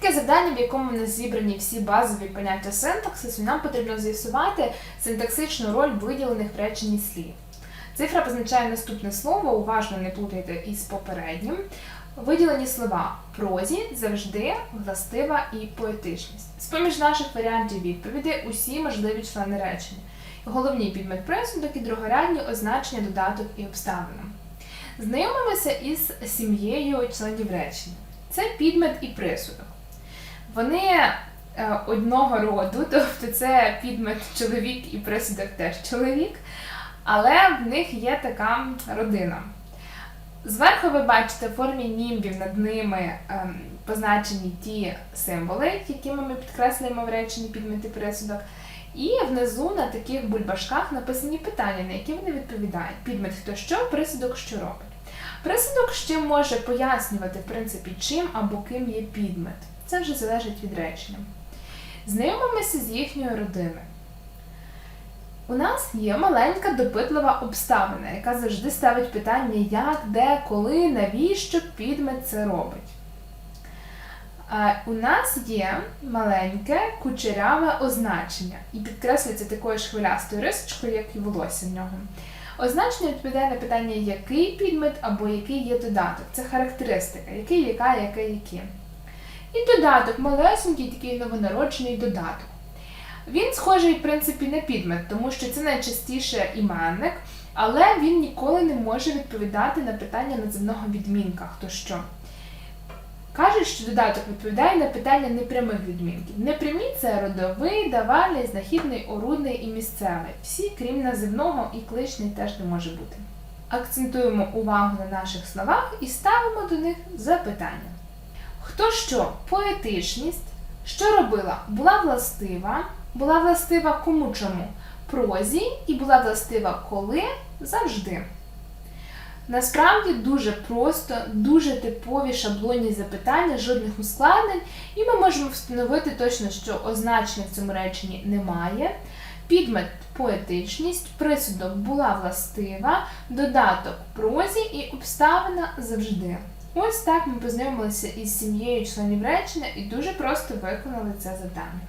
таке завдання, в якому в нас зібрані всі базові поняття синтаксису, нам потрібно з'ясувати синтаксичну роль виділених в реченні слів. Цифра позначає наступне слово, уважно не плутайте із попереднім. Виділені слова прозі завжди властива і поетичність. З-поміж наших варіантів відповіді усі можливі члени речення. Головний підмет присудок і другорядні означення додаток і обставина. Знайомимося із сім'єю членів речення. Це підмет і присудок. Вони е, одного роду, тобто це підмет чоловік і присудок теж чоловік, але в них є така родина. Зверху ви бачите в формі німбів над ними ем, позначені ті символи, якими ми підкреслюємо в реченні підмет і присудок. І внизу на таких бульбашках написані питання, на які вони відповідають. Підмет хто що, присудок що робить. Присудок ще може пояснювати, в принципі, чим або ким є підмет. Це вже залежить від речення. Знайомимося з їхньою родиною. У нас є маленька допитлива обставина, яка завжди ставить питання, як, де, коли, навіщо підмет це робить. У нас є маленьке кучеряве означення і підкреслюється такою ж хвилястою рисочкою, як і волосся в нього. Означення відповідає на питання, який підмет або який є додаток. Це характеристика, який, яка, яке, які. І додаток, малесенький такий новонароджений додаток. Він схожий, в принципі, на підмет, тому що це найчастіше іменник, але він ніколи не може відповідати на питання називного відмінка, хто що. Кажуть, що додаток відповідає на питання непрямих відмінків. Непрямі це родовий, давальний, знахідний, орудний і місцевий. Всі, крім називного, і кличний теж не може бути. Акцентуємо увагу на наших словах і ставимо до них запитання. Хто що? Поетичність. Що робила? Була властива. Була властива кому чому? Прозі і була властива коли? Завжди. Насправді дуже просто, дуже типові шаблонні запитання, жодних ускладнень, і ми можемо встановити точно, що означення в цьому реченні немає. Підмет поетичність, присудок була властива, додаток прозі і обставина завжди. Ось так ми познайомилися із сім'єю членів речення і дуже просто виконали це завдання.